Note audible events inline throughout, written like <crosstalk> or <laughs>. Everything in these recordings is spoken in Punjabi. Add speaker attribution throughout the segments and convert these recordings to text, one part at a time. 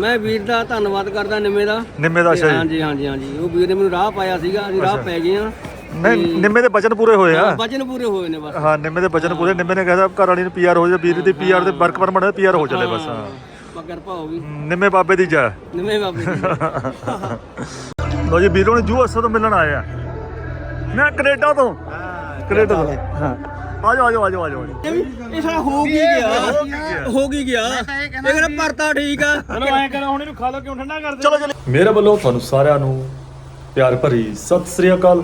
Speaker 1: ਮੈਂ ਵੀਰ ਦਾ ਧੰਨਵਾਦ ਕਰਦਾ ਨਿੰਮੇ ਦਾ।
Speaker 2: ਨਿੰਮੇ ਦਾ ਅੱਛਾ ਜੀ।
Speaker 1: ਹਾਂਜੀ ਹਾਂਜੀ ਹਾਂਜੀ। ਉਹ ਵੀਰ ਨੇ ਮੈਨੂੰ ਰਾਹ ਪਾਇਆ ਸੀਗਾ ਅਸੀਂ ਰਾਹ ਪੈ ਗਏ ਆ
Speaker 2: ਨਹੀਂ ਨਿੰਮੇ ਦੇ ਬਚਨ ਪੂਰੇ ਹੋਏ ਆ।
Speaker 1: ਵਜਨ ਪੂਰੇ ਹੋਏ ਨੇ ਬਸ।
Speaker 2: ਹਾਂ ਨਿੰਮੇ ਦੇ ਬਚਨ ਪੂਰੇ। ਨਿੰਮੇ ਨੇ ਕਿਹਾ ਘਰ ਵਾਲੀ ਨੂੰ ਪੀਆਰ ਹੋ ਜਾ ਵੀਰ ਦੀ ਪੀਆਰ ਦੇ ਵਰਕ ਪਰਮਿਟ ਪੀਆਰ ਹੋ ਚੱਲੇ ਬਸ ਹਾਂ।
Speaker 1: ਪਕਰ ਭਾਉ ਵੀ
Speaker 2: ਨਿੰਮੇ ਬਾਬੇ ਦੀ ਜੈ।
Speaker 1: ਨਿੰਮੇ ਬਾਬੇ ਦੀ।
Speaker 2: ਲੋ ਜੀ ਵੀਰੋ ਨੇ ਜੂ ਅਸਰ ਤੋਂ ਮਿਲਣ ਆਏ ਆ। ਮੈਂ ਕੈਨੇਡਾ ਤੋਂ। ਕੈਨੇਡਾ ਤੋਂ। ਹਾਂ। ਆ ਜਾਓ ਆ ਜਾਓ ਆ ਜਾਓ ਆ ਜਾਓ
Speaker 1: ਇਹ ਸਾਲਾ ਹੋ ਕੀ ਗਿਆ? ਹੋ ਕੀ ਗਿਆ? ਇਹ ਕਹਿੰਦਾ ਪਰਤਾ ਠੀਕ ਆ।
Speaker 3: ਚਲੋ ਐਂ ਕਰੋ ਹੁਣ ਇਹਨੂੰ ਖਾ ਲਓ ਕਿਉਂ ਠੰਡਾ ਕਰਦੇ
Speaker 2: ਚਲੋ ਚਲੋ। ਮੇਰੇ ਵੱਲੋਂ ਤੁਹਾਨੂੰ ਸਾਰਿਆਂ ਨੂੰ ਪਿਆਰ ਭਰੀ ਸਤਿ ਸ੍ਰੀ ਅਕਾਲ।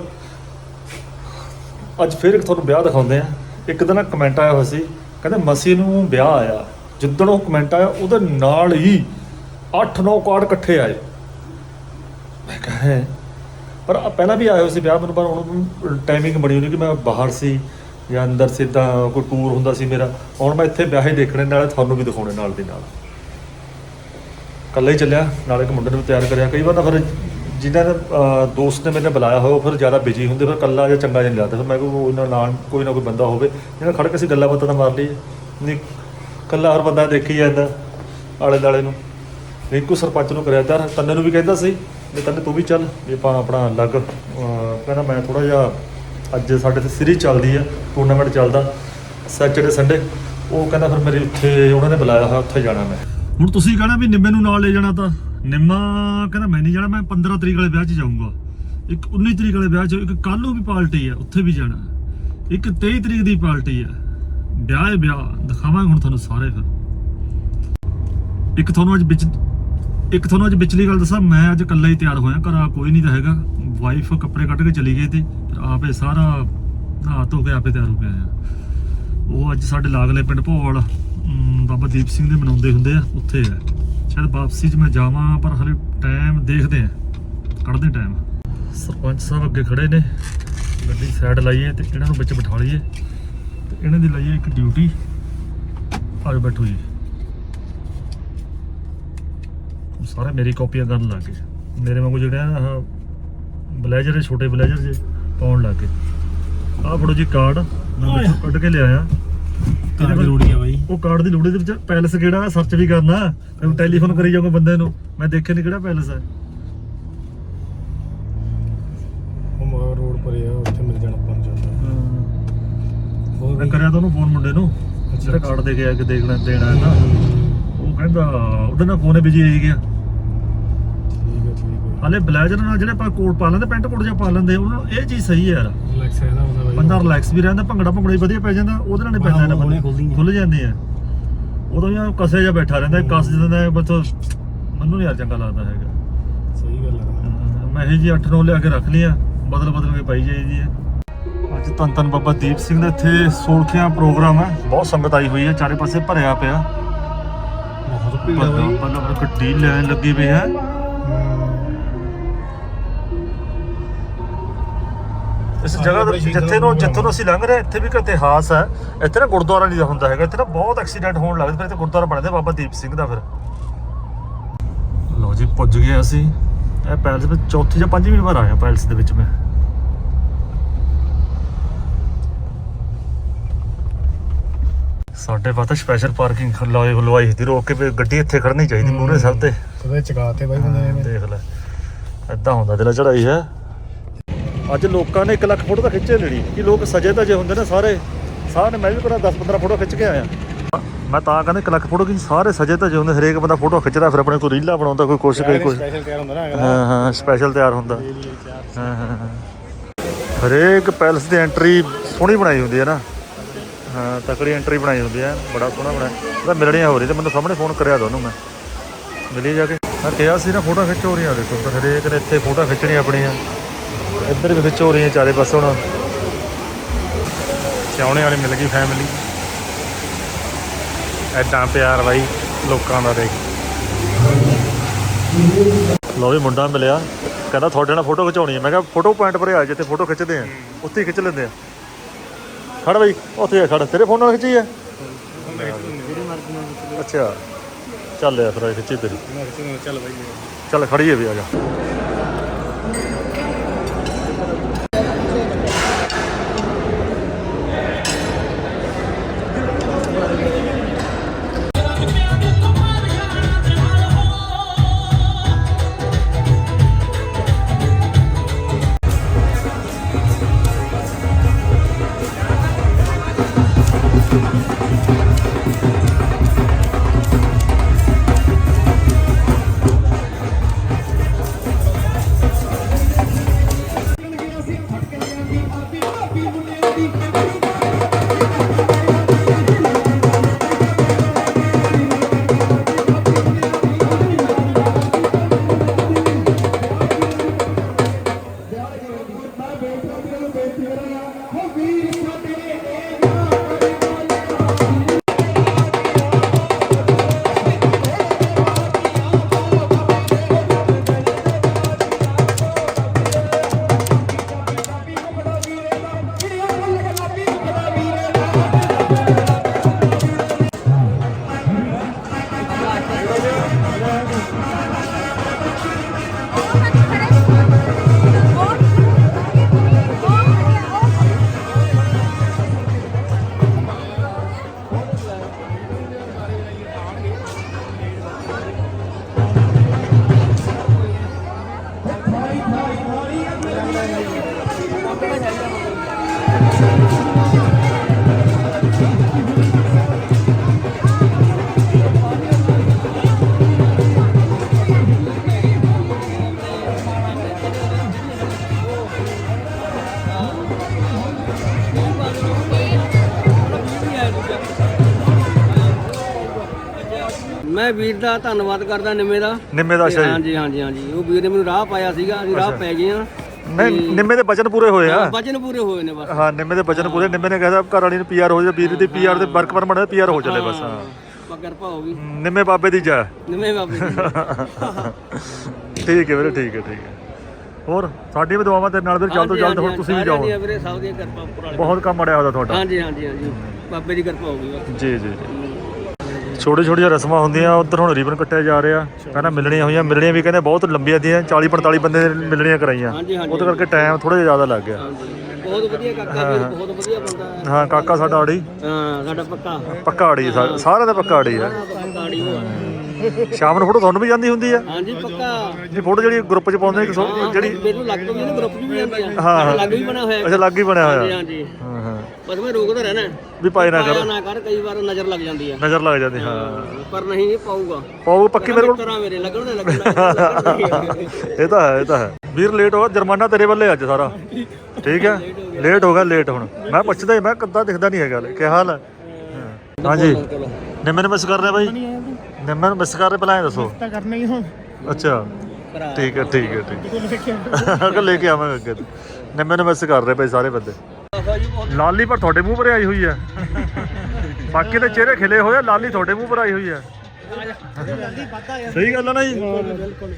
Speaker 2: ਅੱਜ ਫਿਰ ਇੱਕ ਤੁਹਾਨੂੰ ਵਿਆਹ ਦਿਖਾਉਂਦੇ ਆ ਇੱਕ ਦਿਨ ਕਮੈਂਟ ਆਇਆ ਹੋਇਆ ਸੀ। ਕਹਿੰਦੇ ਮਸੀ ਨੂੰ ਵਿਆਹ ਆਇਆ। ਜਿੱਦਣ ਉਹ ਕਮੈਂਟ ਆਇਆ ਉਹਦੇ ਨਾਲ ਹੀ 8-9 ਕਾਰਡ ਇਕੱਠੇ ਆਏ। ਮੈਂ ਕਿਹਾ ਹੈ। ਪਰ ਆ ਪਹਿਲਾਂ ਵੀ ਆਏ ਹੋਏ ਸੀ ਵਿਆਹ ਮੈਨੂੰ ਪਰ ਹੁਣ ਟਾਈਮਿੰਗ ਬਣੀ ਹੋਣੀ ਕਿ ਮੈਂ ਬਾਹਰ ਸੀ। ਜਾਂ ਅੰਦਰ ਸਿੱਧਾ ਕੋਈ ਟੂਰ ਹੁੰਦਾ ਸੀ ਮੇਰਾ, ਹੁਣ ਮੈਂ ਇੱਥੇ ਵਿਆਹੇ ਦੇਖਣੇ ਨਾਲ ਤੁਹਾਨੂੰ ਵੀ ਦਿਖਾਉਣੇ ਨਾਲ ਦੀ ਨਾਲ। ਕੱਲਾ ਹੀ ਚੱਲਿਆ, ਨਾਲ ਇੱਕ ਮੁੰਡੇ ਨੂੰ ਤਿਆਰ ਕਰਿਆ। ਕਈ ਵਾਰ ਤਾਂ ਫਿਰ ਜਿਨ੍ਹਾਂ ਨੇ ਦੋਸਤ ਨੇ ਮੈਨੇ ਬੁਲਾਇਆ ਹੋਇਆ ਉਹ ਫਿਰ ਜ਼ਿਆਦਾ ਬਿਜ਼ੀ ਹੁੰਦੇ, ਫਿਰ ਕੱਲਾ ਜਾਂ ਚੰਗਾ ਜਿਹਾ ਨਹੀਂ ਲੱਗਦਾ। ਫਿਰ ਮੈਂ ਕੋਈ ਉਹਨਾਂ ਨਾਲ ਕੋਈ ਨਾ ਕੋਈ ਬੰਦਾ ਹੋਵੇ ਜਿਹੜਾ ਖੜ ਕੇ ਅਸੀਂ ਗੱਲਾਂ ਬਾਤਾਂ ਤਾਂ ਮਾਰ ਲਈਏ ਨਹੀਂ ਕੱਲਾ ਹਰ ਬੰਦਾ ਦੇਖੀ ਜਾਂਦਾ ਆਲੇ ਦਾਲੇ ਨੂੰ ਰਿੰਕੂ ਸਰਪੰਚ ਨੂੰ ਕਰਿਆ ਤਾਂ, ਤੰਨੇ ਨੂੰ ਵੀ ਕਹਿੰਦਾ ਸੀ, ਵੀ ਤੰਨੇ ਤੂੰ ਵੀ ਚੱਲ, ਵੀ ਆਪਾਂ ਆਪਣਾ ਅਲੱਗ ਕਹਿੰਦਾ ਮੈਂ ਥੋੜਾ ਜਿਹਾ ਅੱਜ ਸਾਡੇ ਤੇ ਸੀਰੀਜ਼ ਚੱਲਦੀ ਆ ਟੂਰਨਾਮੈਂਟ ਚੱਲਦਾ ਸੈਚਰਡੇ ਸੰਡੇ ਉਹ ਕਹਿੰਦਾ ਫਿਰ ਮੇਰੀ ਉੱਥੇ, ਉਹਨਾਂ ਨੇ ਬੁਲਾਇਆ ਹੋਇਆ, ਉੱਥੇ ਜਾਣਾ ਮੈਂ। ਹੁਣ ਤੁਸੀਂ ਕਹਣਾ ਵੀ ਨਿੰਮੇ ਨੂੰ ਨਾਲ ਲੈ ਜਾਣਾ ਤਾਂ, ਨਿੰਮਾ ਕਹਿੰਦਾ ਮੈਂ ਨਹੀਂ ਜਾਣਾ, ਮੈਂ 15 ਤਰੀਕ ਵਾਲੇ ਵਿਆਹ 'ਚ ਜਾਊਂਗਾ। ਇੱਕ 19 ਤਰੀਕ ਵਾਲੇ ਵਿਆਹ 'ਚ, ਇੱਕ ਕੱਲ ਨੂੰ ਵੀ ਪਾਰਟੀ ਆ, ਉੱਥੇ ਵੀ ਜਾਣਾ। ਇੱਕ 23 ਤਰੀਕ ਦੀ ਪਾਰਟੀ ਆ। ਵਿਆਹ ਹੈ ਵਿਆਹ, ਦਿਖਾਵਾਂਗੇ ਹੁਣ ਤੁਹਾਨੂੰ ਸਾਰੇ ਫਿਰ। ਇੱਕ ਤੁਹਾਨੂੰ ਅੱਜ ਵਿੱਚ, ਇੱਕ ਤੁਹਾਨੂੰ ਅੱਜ ਵਿਚਲੀ ਗੱਲ ਦੱਸਾਂ, ਮੈਂ ਅੱਜ ਇਕੱਲਾ ਹੀ ਤਿਆਰ ਹੋਇਆ, ਘਰ ਕੋਈ ਨਹੀਂ ਤਾਂ ਹੈਗਾ। ਵਾਈਫ ਕੱਪੜੇ ਕੱਢ ਕੇ ਚਲੀ ਗਈ ਤੇ ਆਪੇ ਸਾਰਾ ਨਹਾ ਧੋ ਕੇ ਆਪੇ ਤਿਆਰ ਹੋ ਕੇ ਆਇਆ ਉਹ ਅੱਜ ਸਾਡੇ ਲਾਗਲੇ ਪਿੰਡ ਭੋਲ ਬਾਬਾ ਦੀਪ ਸਿੰਘ ਦੇ ਮਨਾਉਂਦੇ ਹੁੰਦੇ ਆ, ਉੱਥੇ ਹੈ ਸ਼ਾਇਦ ਵਾਪਸੀ 'ਚ ਮੈਂ ਜਾਵਾਂ, ਪਰ ਹਲੇ ਟਾਈਮ ਦੇਖਦੇ ਆ। ਕੱਢਦੇ ਟਾਈਮ ਸਰਪੰਚ ਸਾਹਿਬ ਅੱਗੇ ਖੜੇ ਨੇ। ਗੱਡੀ ਸਾਈਡ ਲਾਈਏ ਤੇ ਇਹਨਾਂ ਨੂੰ ਵਿੱਚ ਬਿਠਾ ਲਈਏ। ਤੇ ਇਹਨਾਂ ਦੀ ਲਾਈਏ ਇੱਕ ਡਿਊਟੀ ਆਜੋ ਬੈਠੋ ਜੀ। ਉਹ ਸਾਰੇ ਮੇਰੀ ਕਾਪੀਆਂ ਕਰਨ ਲੱਗ ਗਏ। ਮੇਰੇ ਵਾਂਗੂ ਜਿਹੜੇ ਆ, ਆਹ ਬਲੇਜ਼ਰ ਛੋਟੇ ਬਲੇਜ਼ਰ ਜੇ। ਪਾਉਣ ਲੱਗ ਗਏ। ਆਹ ਫੜੋ ਜੀ ਕਾਰਡ ਮੈਂ ਵਿੱਚੋਂ ਕੱਢ ਕੇ ਲਿਆਇਆ।
Speaker 3: ਕਾਰਡ ਜ਼ਰੂਰੀ ਆ ਬਾਈ।
Speaker 2: ਉਹ ਕਾਰਡ ਦੀ ਲੋੜ ਦੇ ਵਿੱਚ ਪੈਲਸ ਕਿਹੜਾ ਸਰਚ ਵੀ ਕਰਨਾ। ਮੈਂ ਟੈਲੀਫੋਨ ਕਰੀ ਜਾਊਂਗਾ ਬੰਦੇ ਨੂੰ। ਮੈਂ ਦੇਖਿਆ ਨਹੀਂ ਕਿਹੜਾ ਪੈਲਸ ਹੈ।
Speaker 3: ਉਹ ਮਗਰ ਰੋਡ ਪਰ ਆ ਉੱਥੇ ਮਿਲ ਜਾਣਾ ਪੰਜ ਜਾਂਦਾ। ਹੋਰ
Speaker 2: ਮੈਂ ਕਰਿਆ ਤਾਂ ਉਹਨੂੰ ਫੋਨ ਮੁੰਡੇ ਨੂੰ। ਜਿਹੜਾ ਕਾਰਡ ਦੇ ਕੇ ਆ ਕਿ ਦੇਖਣਾ ਦੇਣਾ ਹੈ ਨਾ। ਉਹ ਕਹਿੰਦਾ ਉਹਦੇ ਨਾਲ ਫੋਨੇ ਬਿਜ਼ੀ ਆਈ ਗਿਆ। ਹਾਲੇ ਬਲੇਜ਼ਰ ਨਾਲ ਜਿਹੜੇ ਆਪਾਂ ਕੋਟ ਪਾ ਲੈਂਦੇ ਪੈਂਟ ਕੋਟ ਜਿਹਾ ਪਾ ਲੈਂਦੇ ਉਹਨਾਂ ਨੂੰ ਇਹ ਚੀਜ਼ ਸਹੀ ਹੈ ਯਾਰ।
Speaker 3: ਰਿਲੈਕਸ ਹੈ ਨਾ ਹੁੰਦਾ ਬਾਈ।
Speaker 2: ਬੰਦਾ ਰਿਲੈਕਸ ਵੀ ਰਹਿੰਦਾ ਭੰਗੜਾ ਭੰਗੜਾ ਹੀ ਵਧੀਆ ਪੈ ਜਾਂਦਾ ਉਹਦੇ ਨਾਲ ਨਹੀਂ ਪੈਂਦਾ ਇਹਨਾਂ ਬੰਦੇ। ਖੁੱਲ ਜਾਂਦੇ ਆ। ਉਦੋਂ ਯਾਰ ਕਸੇ ਜਿਹਾ ਬੈਠਾ ਰਹਿੰਦਾ ਕਸ ਜਾਂਦਾ ਬਸ ਮੈਨੂੰ ਨੀ ਯਾਰ ਚੰਗਾ ਲੱਗਦਾ ਹੈਗਾ।
Speaker 3: ਸਹੀ ਗੱਲ ਹੈ
Speaker 2: ਮੈਂ ਇਹ ਜੀ 8-9 ਲਿਆ ਕੇ ਰੱਖ ਲਈਆਂ ਬਦਲ ਬਦਲ ਕੇ ਪਾਈ ਜਾਈਦੀ ਹੈ ਅੱਜ ਧੰਨ ਧੰਨ ਬਾਬਾ ਦੀਪ ਸਿੰਘ ਦਾ ਇੱਥੇ ਸੋਲਖਿਆਂ ਪ੍ਰੋਗਰਾਮ ਹੈ। ਬਹੁਤ ਸੰਗਤ ਆਈ ਹੋਈ ਹੈ ਚਾਰੇ ਪਾਸੇ ਭਰਿਆ ਪਿਆ।
Speaker 3: ਬਹੁਤ ਭੀੜ ਬਾਈ।
Speaker 2: ਬੱਲਾ ਬੱਲਾ ਗੱਡੀ ਲੈਣ ਲੱਗੀ ਪਈ ਹੈ। ਇਸ ਜਗ੍ਹਾ ਤੇ
Speaker 3: ਸ਼ਹੀਦਾਂ
Speaker 2: ਜਿੱਥੇ ਨੂੰ
Speaker 3: ਦਾ
Speaker 2: ਜਿੱਥੋਂ ਨੂੰ ਅਸੀਂ ਲੰਘ ਰਹੇ ਇੱਥੇ ਵੀ ਇੱਕ ਇਤਿਹਾਸ ਹੈ। ਇੱਥੇ ਨਾ ਗੁਰਦੁਆਰਾ ਨਹੀਂ ਹੁੰਦਾ ਹੈਗਾ ਇੱਥੇ ਨਾ ਬਹੁਤ ਐਕਸੀਡੈਂਟ ਹੋਣ ਲੱਗਦੇ ਫਿਰ ਇੱਥੇ ਗੁਰਦੁਆਰਾ ਬਣਦੇ ਬਾਬਾ ਦੀਪ ਸਿੰਘ ਦਾ ਫਿਰ। ਲੋ ਜੀ ਪੁੱਜ ਗਏ ਅਸੀਂ। ਇਹ ਪੈਲਸ ਵਿੱਚ ਚੌਥੀ ਜਾਂ ਪੰਜਵੀਂ ਵਾਰ ਆਇਆ ਪੈਲਸ ਦੇ ਵਿੱਚ ਮੈਂ। ਸਾਡੇ ਪਤਾ ਸਪੈਸ਼ਲ ਪਾਰਕਿੰਗ ਲਾਏ ਲਵਾਈ ਸੀ ਰੋਕ ਕੇ ਵੀ ਗੱਡੀ ਇੱਥੇ ਖੜਨੀ ਚਾਹੀਦੀ ਮੂਹਰੇ ਸਭ ਤੇ।
Speaker 3: ਕਦੇ ਚਕਾਤੇ ਬਾਈ ਬੰਦੇ ਨੇ।
Speaker 2: ਦੇਖ ਲੈ। ਏਦਾਂ ਹੁੰਦਾ ਦਿਲਾ ਚੜਾਈ ਹੈ। ਅੱਜ ਲੋਕਾਂ ਨੇ 1 ਲੱਖ ਫੋਟੋ ਤਾਂ ਖਿੱਚੇ ਲੈਣੀ ਕਿ ਲੋਕ ਸਜੇ ਤਾਂ ਜੇ ਹੁੰਦੇ ਨੇ ਸਾਰੇ। ਸਾਰੇ ਮੈਂ ਵੀ ਕੋਲ 10 15 ਫੋਟੋ ਖਿੱਚ ਕੇ ਆਇਆ ਮੈਂ ਤਾਂ ਕਹਿੰਦਾ 1 ਲੱਖ ਫੋਟੋ ਕਿ ਸਾਰੇ ਸਜੇ ਤਾਂ ਜੇ ਹੁੰਦੇ ਹਰੇਕ ਬੰਦਾ ਫੋਟੋ ਖਿੱਚਦਾ ਫਿਰ ਆਪਣੇ ਕੋਈ ਰੀਲਾਂ ਬਣਾਉਂਦਾ ਕੋਈ ਕੁਛ ਕੋਈ ਕੁਛ।
Speaker 3: ਸਪੈਸ਼ਲ ਤਿਆਰ ਹੁੰਦਾ ਨਾ ਅਗਲਾ।
Speaker 2: ਹਾਂ ਹਾਂ ਸਪੈਸ਼ਲ ਤਿਆਰ ਹੁੰਦਾ। ਹਾਂ ਹਾਂ। ਹਰੇਕ ਪੈਲਸ ਦੀ ਐਂਟਰੀ ਸੋਹਣੀ ਬਣਾਈ ਹੁੰਦੀ ਹੈ ਨਾ। ਹਾਂ ਤਕੜੀ ਐਂਟਰੀ ਬਣਾਈ ਹੁੰਦੀ ਹੈ ਬੜਾ ਸੋਹਣਾ ਬਣਾਇਆ ਉਹਦਾ ਮਿਲਣੀਆਂ ਹੋ ਰਹੀ ਤੇ ਮੈਨੂੰ ਸਾਹਮਣੇ ਫੋਨ ਕਰਿਆ ਦੋਨੋਂ ਮੈਂ। ਮਿਲੀ ਜਾ ਕੇ। ਮੈਂ ਕਿਹਾ ਸੀ ਨਾ ਫੋਟੋ ਖਿੱਚ ਰਹੀਆਂ ਦੇਖੋ ਹਰੇਕ ਨੇ ਇੱਥੇ ਫੋਟੋ ਖਿੱਚਣੀ ਆਪਣੀਆਂ। ਇੱਧਰ ਵੀ ਖਿੱਚ ਹੋ ਰਹੀਆਂ ਚਾਰੇ ਪਾਸੇ ਹੁਣ। ਸਿਆਉਣੇ ਵਾਲੀ ਮਿਲ ਗਈ ਫੈਮਿਲੀ ਐਦਾਂ ਪਿਆਰ ਬਾਈ ਲੋਕਾਂ ਦਾ ਦੇਖ। ਲੋ ਵੀ ਮੁੰਡਾ ਮਿਲਿਆ। ਕਹਿੰਦਾ ਤੁਹਾਡੇ ਨਾਲ ਫੋਟੋ ਖਿਚਾਉਣੀ ਹੈ ਮੈਂ ਕਿਹਾ ਫੋਟੋ ਪੁਆਇੰਟ ਪਰ ਆ ਜਿੱਥੇ ਫੋਟੋ ਖਿੱਚਦੇ ਆ ਉੱਥੇ ਹੀ ਖਿੱਚ ਲੈਂਦੇ ਆ। ਖੜ ਬਈ ਉੱਥੇ ਆ ਖੜ। ਤੇਰੇ ਫੋਨ ਨਾਲ ਖਿੱਚੀ ਆ? ਅੱਛਾ। ਚੱਲ ਯਾਰ ਫਿਰ ਖਿੱਚੀ ਤੇਰੀ।
Speaker 3: ਚੱਲ ਬਾਈ।
Speaker 2: ਚੱਲ ਖੜੀਏ ਵੀ ਆ ਜਾ।
Speaker 1: ਮੈਂ ਵੀਰ ਦਾ ਧੰਨਵਾਦ ਕਰਦਾ ਨਿੰਮੇ ਦਾ।
Speaker 2: ਨਿੰਮੇ ਦਾ ਅੱਛਾ ਜੀ।
Speaker 1: ਹਾਂਜੀ ਹਾਂਜੀ ਹਾਂਜੀ। ਉਹ ਵੀਰ ਨੇ ਮੈਨੂੰ ਰਾਹ ਪਾਇਆ ਸੀਗਾ। ਅਸੀਂ ਰਾਹ ਪੈ ਗਏ ਆ
Speaker 2: ਨਹੀਂ ਨਿੰਮੇ ਦੇ ਬਚਨ ਪੂਰੇ ਹੋਏ ਆ।
Speaker 1: ਵਚਨ ਪੂਰੇ ਹੋਏ ਨੇ ਬਸ।
Speaker 2: ਹਾਂ ਨਿੰਮੇ ਦੇ ਬਚਨ ਪੂਰੇ। ਨਿੰਮੇ ਨੇ ਕਿਹਾ ਘਰ ਵਾਲੀ ਨੂੰ ਪੀਆਰ ਹੋ ਜਾ ਵੀਰ ਦੀ ਪੀਆਰ ਦੇ ਵਰਕ ਪਰਮਿਟ ਦੇ ਪੀਆਰ ਹੋ ਚੱਲੇ ਬਸ ਹਾਂ।
Speaker 1: ਕਿਰਪਾ ਹੋ ਗਈ।
Speaker 2: ਨਿੰਮੇ ਬਾਬੇ ਦੀ ਜੈ।
Speaker 1: ਨਿੰਮੇ ਬਾਬੇ ਦੀ।
Speaker 2: ਠੀਕ ਹੈ ਵੀਰੇ ਠੀਕ ਹੈ ਠੀਕ ਹੈ। ਹੋਰ ਸਾਡੀ ਵੀ ਦੁਆਵਾਂ ਤੇਰੇ ਨਾਲ ਵੀਰ ਜਲਦ ਤੋਂ ਜਲਦ ਹੁਣ ਤੁਸੀਂ ਵੀ ਜਾਓ।
Speaker 1: ਦੀਆਂ ਵੀਰੇ ਸਭ ਦੀਆਂ ਕਿਰਪਾ ਉੱਪਰ ਵਾਲੇ
Speaker 2: ਬਹੁਤ ਕੰਮ ਅੜਿਆ ਹੋਦਾ ਤੁਹਾਡਾ।
Speaker 1: ਹਾਂਜੀ ਹਾਂਜੀ ਹਾਂਜੀ। ਬਾਬੇ ਦੀ ਕਿਰਪਾ ਹੋ ਗਈ ਬਸ।
Speaker 2: ਜੀ ਜੀ ਜੀ। ਛੋਟੇ ਛੋਟੀਆਂ ਰਸਮਾਂ ਹੁੰਦੀਆਂ ਉਧਰ ਹੁਣ ਰੀਬਨ ਕੱਟਿਆ ਜਾ ਰਿਹਾ ਪਹਿਲਾਂ ਮਿਲਣੀਆਂ ਹੋਈਆਂ ਮਿਲਣੀਆਂ ਵੀ ਕਹਿੰਦੇ ਬਹੁਤ ਲੰਬੀਆਂ ਦੀਆਂ 40 45 ਬੰਦੇ ਨੇ ਮਿਲਣੀਆਂ ਕਰਾਈਆਂ
Speaker 1: ਹਾਂਜੀ ਹਾਂਜੀ
Speaker 2: ਉਹਦੇ ਕਰਕੇ ਟਾਈਮ ਥੋੜਾ ਜਿਹਾ ਜ਼ਿਆਦਾ ਲੱਗ ਗਿਆ।
Speaker 1: ਬਹੁਤ ਵਧੀਆ ਕਾਕਾ ਵੀਰ ਬਹੁਤ ਵਧੀਆ ਬੰਦਾ ਹੈ।
Speaker 2: ਹਾਂ ਕਾਕਾ ਸਾਡਾ ਆੜੀ।
Speaker 1: ਹਾਂ ਸਾਡਾ ਪੱਕਾ।
Speaker 2: ਪੱਕਾ ਆੜੀ ਸਾ- ਸਾਰਿਆਂ ਦਾ ਪੱਕਾ ਆੜੀ ਆ। ਸ਼ਾਮ ਨੂੰ ਫੋਟੋ ਤੁਹਾਨੂੰ ਵੀ ਜਾਂਦੀ ਹੁੰਦੀ ਆ?
Speaker 1: ਹਾਂਜੀ ਪੱਕਾ।
Speaker 2: ਇਹ ਫੋਟੋ ਜਿਹੜੀ ਗਰੁੱਪ 'ਚ ਪਾਉਂਦੇ ਇੱਕ ਸੌ- ਜਿਹੜੀ
Speaker 1: ਮੈਨੂੰ ਲੱਗ ਤੋਂ ਵੀ ਨਾ ਗਰੁੱਪ ਵੀ ਜਾਂਦੀ ਆ।
Speaker 2: ਹਾਂ, ਹਾਂ।
Speaker 1: ਲੱਗ ਵੀ ਬਣਾ ਹੋਇਆ। ਹੈ।
Speaker 2: ਅੱਛਾ ਲੱਗ ਹੀ ਬਣਿਆ
Speaker 1: ਹਾਂਜੀ
Speaker 2: ਹੋਇਆ।
Speaker 1: ਹਾਂਜੀ
Speaker 2: ਹਾਂ ਹਾਂ।
Speaker 1: ਬਸ ਮੈਂ ਰੋਕਦਾ ਰਹਿਣਾ।
Speaker 2: ਵੀ ਪਾਏ ਨਾ
Speaker 1: ਪਾਇਆ
Speaker 2: ਕਰ।
Speaker 1: ਨਾ ਕਰ ਕਈ ਵਾਰ ਨਜ਼ਰ ਲੱਗ ਜਾਂਦੀ ਆ।
Speaker 2: ਨਜ਼ਰ ਲੱਗ ਜਾਂਦੀ ਹਾਂ।
Speaker 1: ਪਰ ਨਹੀਂ ਇਹ ਪਾਊਗਾ।
Speaker 2: ਪਾਓ ਪੱਕੀ ਮੇਰੇ ਕੋਲ?
Speaker 1: ਤਰ੍ਹਾਂ ਮੇਰੇ ਲੱਗਣ ਲੱਗਣ <laughs>
Speaker 2: ਇਹ ਤਾਂ ਹੈ ਇਹ ਤਾਂ ਹੈ। ਵੀਰ ਲੇਟ ਹੋ ਗਿਆ। ਜੁਰਮਾਨਾ ਤੇਰੇ ਵੱਲੇ ਅੱਜ ਸਾਰਾ। ਠੀਕ ਹੈ? ਲੇਟ ਹੋ ਗਿਆ ਲੇਟ ਹੁਣ। ਮੈਂ ਪੁੱਛਦਾ ਹੀ ਮੈਂ ਕੱਦਾ ਦਿਖਦਾ ਨਹੀਂ ਹੈਗਾ। ਕੀ ਹਾਲ ਹੈ? ਹਾਂ। ਹਾਂਜੀ। ਨਿੰਮੇ ਨੂੰ ਮਿਸ ਕਰ ਰਿਹਾ ਬਾਈ। ਨਿੰਮੇ ਨੂੰ ਮਿਸ ਕਰ ਰਹੇ ਪਹਿਲਾਂ ਇਹ ਦੱਸੋ।
Speaker 3: ਤਾਂ ਕਰਨਾ ਹੀ ਹੁਣ।
Speaker 2: ਅੱਛਾ। ਠੀਕ ਹੈ ਠੀਕ ਹੈ ਠੀਕ ਹੈ ਅਗਰ ਲੈ ਕੇ ਆਵਾਂਗੇ ਅੱਗੇ। ਤੋਂ। ਨਿੰਮੇ ਨੂੰ ਮਿਸ ਕਰ ਰਹੇ ਭਾਈ ਸਾਰੇ ਬੰਦੇ। ਲਾਲੀ ਪਰ ਤੁਹਾਡੇ ਮੂੰਹ ਪਰ ਆਈ ਹੋਈ ਹੈ ਬਾਕੀ ਦੇ ਚਿਹਰੇ ਖਿਲੇ ਹੋਏ ਆ ਲਾਲੀ ਤੁਹਾਡੇ ਮੂੰਹ ਪਰ ਆਈ ਹੋਈ ਹੈ ਸਹੀ ਗੱਲ ਹੈ ਨਾ ਜੀ।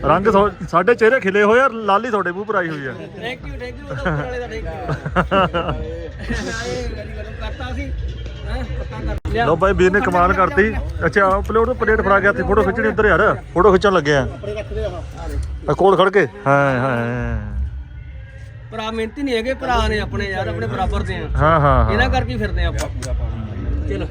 Speaker 2: ਰੰਗ ਸਾਡੇ ਚਿਹਰੇ ਖਿਲੇ ਹੋਏ ਆ ਲਾਲੀ ਤੁਹਾਡੇ ਮੂੰਹ ਪਰ ਆਈ ਹੋਈ ਹੈ
Speaker 1: ਥੈਂਕ ਯੂ ਥੈਂਕ ਯੂ ਉੱਪਰ ਵਾਲੇ ਦਾ ਥੈਂਕ ਯੂ ਕਰਤਾ ਸੀ
Speaker 2: ਲੋ ਭਾਈ ਵੀਰ ਨੇ ਕਮਾਲ ਕਰਤੀ। ਅੱਛਾ ਪਲੇਟ ਪਲੇਟ ਫੜਾ ਗਿਆ ਸੀ ਫੋਟੋ ਖਿੱਚਣੀ ਉੱਧਰ ਯਾਰ। ਫੋਟੋ ਖਿੱਚਣ ਲੱਗੇ ਆ। ਆ ਕੋਲ ਖੜ ਕੇ। ਹਾਂ ਹਾਂ
Speaker 1: ਭਰਾ ਮਿਹਨਤੀ ਨਹੀਂ ਹੈਗੇ ਭਰਾ ਨੇ ਆਪਣੇ ਯਾਰ ਆਪਣੇ ਬਰਾਬਰ ਦੇ ਆ।
Speaker 2: ਹਾਂ ਹਾਂ
Speaker 1: ਇਹਨਾਂ ਕਰਕੇ ਫਿਰਦੇ ਆ ਆਪਾਂ। ਚਲੋ।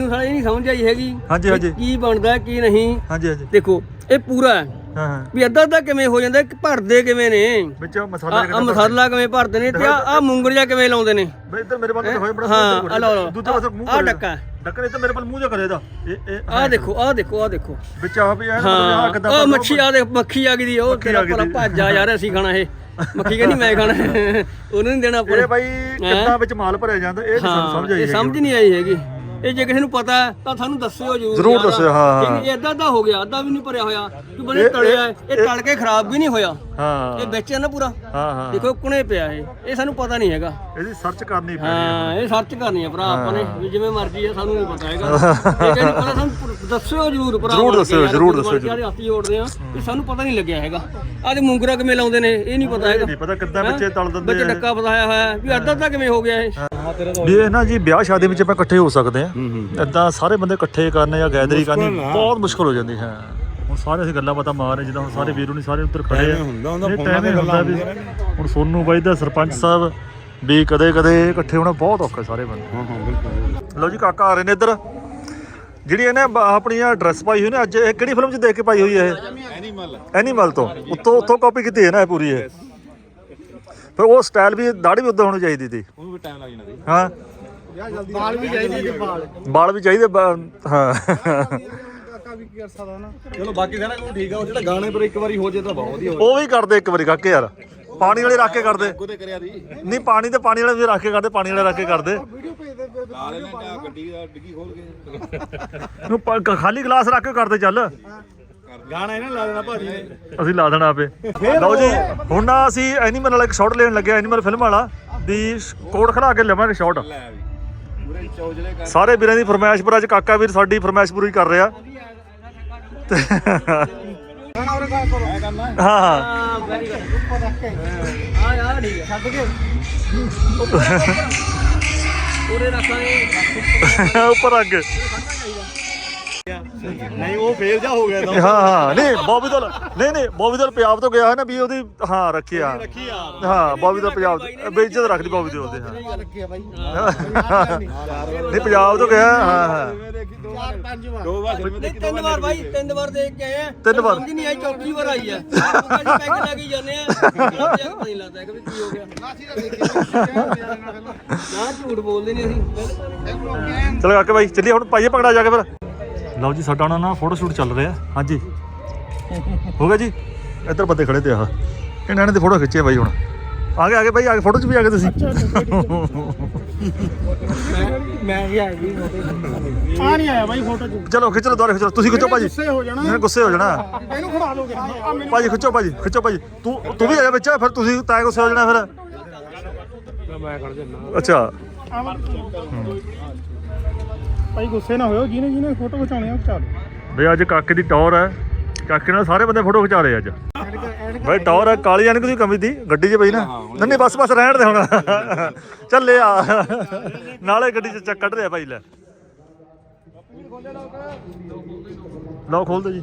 Speaker 1: ਸਾਲੀ ਨਹੀਂ ਸਮਝ ਆਈ ਹੈਗੀ
Speaker 2: ਹਾਂਜੀ ਹਾਂਜੀ।
Speaker 1: ਕੀ ਬਣਦਾ ਕੀ ਨਹੀਂ।
Speaker 2: ਹਾਂਜੀ ਹਾਂਜੀ।
Speaker 1: ਦੇਖੋ ਇਹ ਪੂਰਾ ਹੈ।
Speaker 2: ਹਾਂ।
Speaker 1: ਵੀ ਅੱਧਾ ਅੱਧਾ ਕਿਵੇਂ ਹੋ ਜਾਂਦਾ ਕਿ ਭਰਦੇ ਕਿਵੇਂ ਨੇ?
Speaker 2: ਵਿੱਚ ਮਸਾਲੇ
Speaker 1: ਆ ਮਸਾਲਾ ਕਿਵੇਂ ਭਰਦੇ ਨੇ ਤੇ ਆ ਮੂੰਗਰੀਆਂ ਕਿਵੇਂ ਲਾਉਂਦੇ ਨੇ?
Speaker 2: ਬਈ ਇੱਧਰ ਮੇਰੇ ਵੱਲ ਹੋਏ ਬੜਾ
Speaker 1: ਹਾਂ ਆ ਲਓ ਲਓ।
Speaker 2: ਦੂਜੇ ਪਾਸੇ ਮੂੰਹ
Speaker 1: ਆ
Speaker 2: ਕਰੇ
Speaker 1: ਡੱਕਾ
Speaker 2: ਡੱਕਰ ਇੱਧਰ ਮੇਰੇ ਵੱਲ ਮੂੰਹ ਜਾ ਕਰੇ ਇਹਦਾ। ਇਹ ਇਹ
Speaker 1: ਆ ਦੇਖੋ ਆ ਦੇਖੋ ਆ ਦੇਖੋ।
Speaker 2: ਵਿੱਚ ਆ ਵੀ ਐਨ
Speaker 1: ਹਾਂ
Speaker 2: ਮਤਲਬ ਆ ਕਿੱਦਾਂ
Speaker 1: ਆ ਮੱਛੀ ਆ ਦੇਖ ਮੱਖੀ ਆ ਗਈ ਦੀ ਉਹ ਤੇਰਾ ਭਲਾ
Speaker 2: ਦੀ।
Speaker 1: ਭਾਜਾ ਯਾਰ <laughs> ਅਸੀਂ ਖਾਣਾ ਇਹ। ਮੱਖੀ ਕਹਿੰਦੀ ਮੈਂ ਖਾਣਾ। <laughs> ਉਹਨੂੰ ਨਹੀਂ ਦੇਣਾ
Speaker 2: ਇਹ
Speaker 1: ਆਪਾਂ
Speaker 2: ਬਾਈ ਕਿੱਦਾਂ ਵਿੱਚ ਮਾਲ ਭਰਿਆ ਜਾਂਦਾ ਇਹ ਸਮਝ ਆਈ
Speaker 1: ਇਹ ਸਮਝ ਨਹੀਂ ਆਈ ਹੈਗੀ। ਇਹ ਜੇ ਕਿਸੇ ਨੂੰ ਪਤਾ ਹੈ ਤਾਂ ਸਾਨੂੰ ਦੱਸਿਓ ਜਰੂਰ
Speaker 2: ਜ਼ਰੂਰ
Speaker 1: ਯਾਰ।
Speaker 2: ਦੱਸਿਓ, ਹਾਂ,
Speaker 1: ਇਹ- ਇਹ ਅੱਧਾ ਅੱਧਾ ਹੋ ਗਿਆ ਅੱਧਾ ਵੀ ਨਹੀਂ ਭਰਿਆ ਹੋਇਆ ਕਿ ਬਣੇ ਤਲਿਆ ਹੈ। ਇਹ ਤਲ ਕੇ ਖਰਾਬ ਵੀ ਨਹੀਂ ਹੋਇਆ।
Speaker 2: ਹਾਂ।
Speaker 1: ਇਹ ਵਿੱਚ ਹੈ ਨਾ ਪੂਰਾ।
Speaker 2: ਹਾਂ ਹਾਂ।
Speaker 1: ਦੇਖੋ ਕੁਣੇ ਪਿਆ ਇਹ। ਇਹ ਸਾਨੂੰ ਪਤਾ ਨਹੀਂ ਹੈਗਾ।
Speaker 2: ਇਹਦੀ ਸਰਚ ਕਰਨੀ ਪੈਣੀ
Speaker 1: ਹਾਂ ਇਹ ਸਰਚ ਕਰਨੀ ਆ ਭਰਾ ਆਪਾਂ ਨੇ ਵੀ ਜਿਵੇਂ ਮਰਜ਼ੀ ਆ ਸਾਨੂੰ ਨਹੀਂ ਪਤਾ ਹੈਗਾ। ਇਹ ਕਹਿੰਦੇ ਸਾਨੂੰ ਪ- ਦੱਸਿਓ ਜਰੂਰ ਭਰਾ।
Speaker 2: ਜ਼ਰੂਰ ਦੱਸਿਓ,
Speaker 1: ਯਾਰ,
Speaker 2: ਜ਼ਰੂਰ ਦੱਸਿਓ,
Speaker 1: ਕੇ ਹੱਥ ਜੋੜਦੇ ਆ ਇਹ ਸਾਨੂੰ ਪਤਾ ਨਹੀਂ ਲੱਗਿਆ ਹੈਗਾ। ਆਹ ਤੇ ਮੂੰਗਰਾ ਕਿਵੇਂ ਲਾਉਂਦੇ ਨੇ ਇਹ ਨਹੀਂ ਪਤਾ ਹੈਗਾ।
Speaker 2: ਨਹੀਂ ਪਤਾ ਕਿੱਦਾਂ ਬੱਚੇ ਤਲ ਦਿੰਦੇ
Speaker 1: ਵਿੱਚ ਡੱਕਾ ਬਤਾਇਆ ਹੋਇਆ ਹੈ ਵੀ ਅੱਧਾ ਅੱਧਾ ਕਿਵੇਂ ਹੋ ਗਿਆ ਇਹ?
Speaker 2: ਵੀ ਇਹ ਨਾ ਜੀ ਵਿਆਹ ਸ਼ਾਦੀ ਵਿੱਚ ਆਪਾਂ ਇਕੱਠੇ ਹੋ ਸਕਦੇ ਆ ਇਦਾਂ ਸਾਰੇ ਬੰਦੇ ਇਕੱਠੇ ਕਰਨੇ ਜਾਂ ਗੈਦਰੀ ਕਰਨੀ ਬਹੁਤ ਮੁਸ਼ਕਲ ਹੋ ਜਾਂਦੀ ਹੈ। ਹੁਣ ਸਾਰੇ ਅਸੀਂ ਗੱਲਾਂ ਬਾਤਾਂ ਮਾਰ ਰਹੇ ਜਿੱਦਾਂ ਹੁਣ ਸਾਰੇ ਵੀਰੋ ਨਹੀਂ ਸਾਰੇ ਉੱਧਰ ਖੜੇ ਆ। ਹੁੰਦਾ ਹੁੰਦਾ ਫੋਨਾਂ ਤੇ ਗੱਲਾਂ ਵੀ ਹੁਣ ਸੋਨੂ ਬਾਈ ਦਾ ਸਰਪੰਚ ਸਾਹਿਬ ਵੀ ਕਦੇ ਕਦੇ ਇਕੱਠੇ ਹੋਣਾ ਬਹੁਤ ਔਖਾ ਸਾਰੇ ਬੰਦੇ। ਲਓ ਜੀ ਕਾਕਾ ਆ ਰਹੇ ਨੇ ਇੱਧਰ। ਜਿਹੜੀ ਇਹਨੇ ਆਪਣੀ ਆ ਡਰੈਸ ਪਾਈ ਹੋਈ ਨੇ ਅੱਜ ਇਹ ਕਿਹੜੀ ਫਿਲਮ 'ਚ ਦੇਖ ਕੇ ਪਾਈ ਹੋਈ ਹੈ ਇਹ? ਐਨੀਮਲ ਐਨੀਮਲ ਤੋਂ। ਉੱਤੋਂ ਉੱਤੋਂ ਕਾਪੀ ਕੀਤੀ ਹੈ ਨਾ ਇਹ ਪੂਰੀ ਇਹ? ਫਿਰ ਉਹ ਸਟਾਈਲ ਵੀ ਦਾੜੀ ਵੀ ਉਦਾਂ ਹੋਣੀ ਚਾਹੀਦੀ ਸੀ।
Speaker 3: ਉਹਨੂੰ ਵੀ ਟਾਈਮ ਲੱਗ ਜਾਣਾ ਸੀ।
Speaker 2: ਹਾਂ।
Speaker 3: ਬਾਲ ਵੀ ਚਾਹੀਦੇ ਤੇ ਬਾਲ।
Speaker 2: ਬਾਲ ਵੀ ਚਾਹੀਦੇ ਬ- ਹਾਂ।
Speaker 3: ਕਾਕਾ ਵੀ ਕੀ ਕਰ ਸਕਦਾ ਨਾ ਚਲੋ ਬਾਕੀ ਸਾਰਾ ਕੁਝ ਠੀਕ ਆ ਉਹ ਜਿਹੜਾ ਗਾਣੇ ਪਰ ਇੱਕ ਵਾਰੀ ਹੋ ਜੇ ਤਾਂ ਬਹੁਤ ਵਧੀਆ
Speaker 2: ਉਹ ਵੀ ਕਰਦੇ ਇੱਕ ਵਾਰੀ ਕਾਕੇ ਯਾਰ। ਪਾਣੀ ਵਾਲੇ ਰੱਖ ਕੇ ਕਰਦੇ।
Speaker 3: ਉਹਦੇ ਕਰਿਆ ਦੀ
Speaker 2: ਨਹੀਂ ਪਾਣੀ ਤੇ ਪਾਣੀ ਵਾਲੇ ਵੀ ਰੱਖ ਕੇ ਕਰਦੇ ਪਾਣੀ ਵਾਲੇ ਰੱਖ ਕੇ ਕਰਦੇ।
Speaker 3: ਵੀਡੀਓ ਭੇਜਦੇ ਲਾ ਲੈਣਾ ਗੱਡੀ ਦਾ ਡਿੱਗੀ ਖੋਲ ਕੇ।
Speaker 2: ਨੂੰ ਪ- ਖਾਲੀ ਗਲਾਸ ਰੱਖ ਕੇ ਕਰਦੇ ਚੱਲ।
Speaker 3: ਗਾਣਾ ਇਹਨਾਂ ਲਾ ਦੇਣਾ ਭਾਜੀ ਨੇ।
Speaker 2: ਅਸੀਂ ਲਾ ਦੇਣਾ ਆਪੇ। ਲਓ ਜੀ ਹੁਣ ਨਾ ਅਸੀਂ ਐਨੀਮਲ ਵਾਲਾ ਇੱਕ ਸ਼ਾਟ ਲੈਣ ਲੱਗੇ ਐਨੀਮਲ ਫਿਲਮ ਵਾਲਾ। ਵੀ ਕੋਡ ਖੜਾ ਕੇ ਲਵਾਂਗੇ ਸ਼ਾਟ ਸਾਰੇ ਵੀਰਾਂ ਦੀ ਫਰਮਾਇਸ਼ ਪਰ ਅੱਜ ਕਾਕਾ ਵੀਰ ਸਾਡੀ ਫਰਮਾਇਸ਼ ਪੂਰੀ ਕਰ ਰਿਹਾ। ਹਾਂ ਹਾਂ।
Speaker 1: ਹਾਂ ਵੈਰੀ ਗੁੱਡ ਆ ਯਾਰ ਠੀਕ ਹੈ ਛੱਡ ਕੇ। ਉਰੇ ਰੱਖਾਂਗੇ
Speaker 2: ਉੱਪਰ ਅੱਗ
Speaker 3: ਨਹੀਂ ਉਹ ਫੇਲ ਜਾ ਹੋ ਗਿਆ ਤਾਂ।
Speaker 2: ਹਾਂ ਹਾਂ ਨਹੀਂ ਬੋਬੀ ਦਲ ਨਹੀਂ ਨਹੀਂ ਬੋਬੀ ਦਲ ਪੰਜਾਬ ਤੋਂ ਗਿਆ ਹੈ ਨਾ ਵੀ ਉਹਦੀ ਹਾਂ ਰੱਖਿਆ
Speaker 3: ਰੱਖੀ ਯਾਰ
Speaker 2: ਹਾਂ ਬੋਬੀ ਦਲ ਪੰਜਾਬ ਤੋਂ ਬੇਇੱਜ਼ਤ ਰੱਖਦੀ ਬੋਬੀ ਦਲ ਦੇ ਹਾਂ।
Speaker 3: ਰੱਖੀ ਆ ਬਾਈ।
Speaker 2: ਨਹੀਂ ਪੰਜਾਬ ਤੋਂ ਗਿਆ ਹਾਂ ਹਾਂ।
Speaker 3: ਚਾਰ ਪੰਜ ਵਾਰ ਦੋ ਵਾਰ
Speaker 1: ਨਹੀਂ ਤਿੰਨ ਵਾਰ ਬਾਈ ਤਿੰਨ ਵਾਰ ਦੇਖ ਕੇ ਆਏ ਆ।
Speaker 2: ਤਿੰਨ ਵਾਰ।
Speaker 1: ਸਮਝ ਨਹੀਂ ਆਈ ਚੌਥੀ ਵਾਰ ਆਈ ਆ। ਪੈਗ ਲੈ ਕੇ ਜਾਂਦੇ ਆ। ਪਤਾ ਨਹੀਂ ਲੱਗਦਾ ਕਿ ਵੀ ਕੀ ਹੋ ਗਿਆ। ਨਾ ਝੂਠ ਬੋਲਦੇ ਨਹੀਂ ਅਸੀਂ।
Speaker 2: ਚਲੋ ਕਾਕੇ ਬਾਈ ਚੱਲੀਏ ਹੁਣ ਪਾਈਏ ਪਕੜਾ ਜਾ ਕੇ ਫਿਰ। ਲਓ ਜੀ ਸਾਡਾ ਨਾ ਫੋਟੋ ਸ਼ੂਟ ਚੱਲ ਰਿਹਾ। ਹਾਂਜੀ। ਹੋ ਗਿਆ ਜੀ? ਇੱਧਰ ਬੰਦੇ ਖੜੇ ਤੇ ਆ। ਇਹਨਾਂ ਨੇ ਤੇ ਫੋਟੋ ਖਿੱਚੇ ਬਾਈ ਹੁਣ। ਆ ਗਏ ਆ ਗਏ ਬਾਈ ਆ ਗਏ ਫੋਟੋ 'ਚ ਵੀ ਆ ਗਏ ਤੁਸੀਂ।
Speaker 1: ਮੈਂ ਹੀ ਆ ਗਈ।
Speaker 3: ਆ ਨਹੀਂ ਆਇਆ ਬਾਈ ਫੋਟੋ ਚ।
Speaker 2: ਚਲੋ ਖਿੱਚ ਲਓ ਦੁਬਾਰਾ ਖਿੱਚ ਲਓ। ਤੁਸੀਂ ਖਿੱਚੋ ਭਾਜੀ।
Speaker 3: ਗੁੱਸੇ ਹੋ ਜਾਣਾ।
Speaker 2: ਮੈਂ ਗੁੱਸੇ ਹੋ ਜਾਣਾ।
Speaker 3: ਇਹਨੂੰ ਖੜਾ ਲੋਗੇ ਆ ਮੈਨੂੰ
Speaker 2: ਭਾਜੀ ਖਿੱਚੋ ਭਾਜੀ ਖਿੱਚੋ ਭਾਜੀ। ਤੂੰ ਤੂੰ ਵੀ ਆ ਜਾ ਵਿੱਚ ਫਿਰ ਤੁਸੀਂ ਤਾਂ ਗੁੱਸੇ ਹੋ ਜਾਣਾ ਫਿਰ।
Speaker 3: ਮੈਂ ਖੜ ਜੰਨਾ।
Speaker 2: ਅੱਛਾ।
Speaker 3: ਭਾਈ ਗੁੱਸੇ ਨਾ ਹੋਇਓ ਜਿਹਨੇ ਜਿਹਨੇ ਫੋਟੋ ਖਿਚਾਉਣੀ ਆ ਉਹ ਚੱਲ
Speaker 2: ਬਈ ਅੱਜ ਕਾਕੇ ਦੀ ਟੌਰ ਹੈ। ਕਾਕੇ ਨਾਲ ਸਾਰੇ ਬੰਦੇ ਫੋਟੋ ਖਿਚਾ ਰਹੇ ਅੱਜ। ਬਈ ਟੌਰ ਹੈ ਕਾਲੀ ਜਾਨਕ ਦੀ ਕਮੀ ਦੀ ਗੱਡੀ 'ਚ ਪਈ ਨਾ। ਨਹੀਂ ਨਹੀਂ ਬਸ ਬਸ ਰਹਿਣ ਦੇ ਹੁਣ। ਚੱਲੇ ਆ। ਨਾਲੇ ਗੱਡੀ 'ਚ ਚੱਕ ਕੱਢ ਰਿਹਾ ਭਾਈ ਲੈ। ਲਓ ਖੋਲ ਦੋ ਜੀ।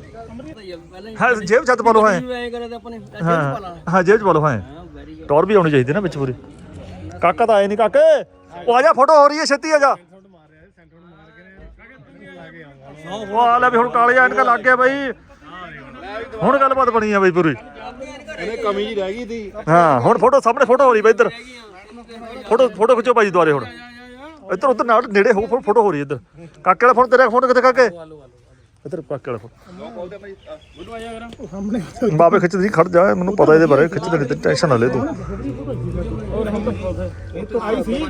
Speaker 1: ਹੀ
Speaker 2: ਹਾਂ ਜੇਬ ਛੱਤ ਪਾ ਲਓ ਹਾਂ। ਹਾਂ
Speaker 1: ਪਾ ਲਾ
Speaker 2: ਹਾਂ ਜੇਬ ਚ ਪਾ ਲਓ ਹਾਂ। ਟੌਰ ਵੀ ਆਉਣੀ ਚਾਹੀਦੀ ਨਾ ਵਿੱਚ ਪੂਰੀ। ਕਾਕਾ ਤਾਂ ਆਏ ਨਹੀਂ ਕਾਕੇ। ਉਹ ਆ ਜਾ ਫੋਟੋ ਹੋ ਰਹੀ ਹੈ ਛੇਤੀ ਆ ਜਾ। ਉਹ ਆ ਲੈ ਵੀ ਹੁਣ ਕਾਲੇ ਐਨਕਾਂ ਲੱਗ ਗਿਆ ਬਈ। ਹੁਣ ਗੱਲਬਾਤ ਬਣੀ ਆ ਬਈ ਪੂਰੀ।
Speaker 3: ਇਹਨੇ ਕਮੀ ਜੀ ਰਹਿ ਗਈ ਸੀ।
Speaker 2: ਹਾਂ ਹੁਣ ਫੋਟੋ ਸਾਹਮਣੇ ਫੋਟੋ ਹੋ ਰਹੀ ਬਈ ਇੱਧਰ। ਫੋਟੋ ਫੋਟੋ ਖਿੱਚੋ ਭਾਜੀ ਦੁਆਰੇ ਹੁਣ। ਇੱਧਰ ਉੱਧਰ ਨਾਲ ਨੇੜੇ ਹੋ ਫੋਟੋ ਹੋ ਰਹੀ ਇੱਧਰ। ਕਾਕੇ ਵਾਲਾ ਫੋਨ ਤੇਰਾ ਫੋਨ ਕਿੱਥੇ ਕਾਕੇ? ਇੱਧਰ ਕਾਕੇ ਵਾਲਾ ਫੋਨ। ਬਾਬੇ ਖਿੱਚਦੀ ਸੀ, ਖੜ ਜਾ ਮੈਨੂੰ ਪਤਾ ਇਹਦੇ ਬਾਰੇ ਖਿੱਚਦੇ ਨਹੀਂ ਤੇ ਟੈਨਸ਼ਨ ਨਾ ਲੈ ਤੂੰ।
Speaker 3: ਆਈ ਸੀ।